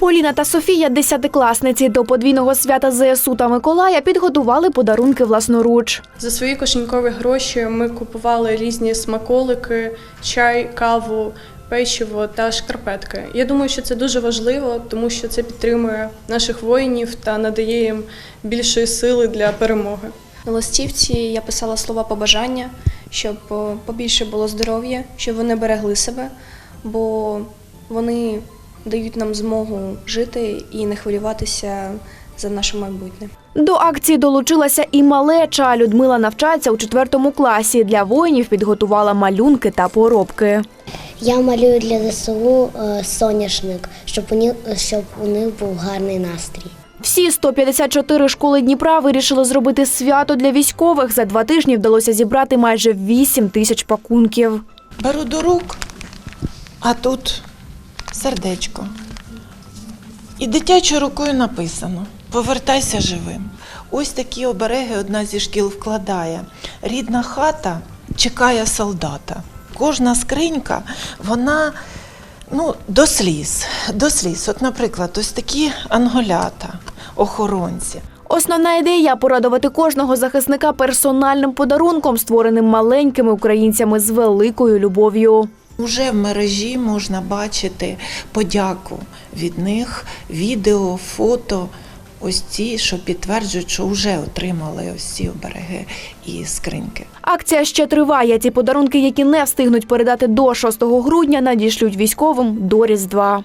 Поліна та Софія, десятикласниці до подвійного свята ЗСУ та Миколая, підготували подарунки власноруч. За свої кошенькові гроші ми купували різні смаколики, чай, каву, печиво та шкарпетки. Я думаю, що це дуже важливо, тому що це підтримує наших воїнів та надає їм більшої сили для перемоги. На листівці я писала слова побажання, щоб е, побільше було здоров'я, щоб вони берегли себе, бо вони дають нам змогу жити і не хвилюватися за наше майбутнє. До акції долучилася і малеча. Людмила навчається у четвертому класі. Для воїнів підготувала малюнки та поробки. Я малюю для ЗСУ е, соняшник, щоб у них, щоб у них був гарний настрій. Всі 154 школи Дніпра вирішили зробити свято для військових. За два тижні вдалося зібрати майже 8 тисяч пакунків. Беру до рук, а тут сердечко. І дитячою рукою написано: Повертайся живим. Ось такі обереги одна зі шкіл вкладає. Рідна хата чекає солдата. Кожна скринька, вона ну, до сліз. До сліз. От, наприклад, ось такі анголята, охоронці. Основна ідея порадувати кожного захисника персональним подарунком, створеним маленькими українцями з великою любов'ю. Уже в мережі можна бачити подяку від них, відео, фото. Ось ці, що підтверджують, що вже отримали ось ці обереги і скриньки. Акція ще триває. Ці подарунки, які не встигнуть передати до 6 грудня, надішлють військовим до Різдва.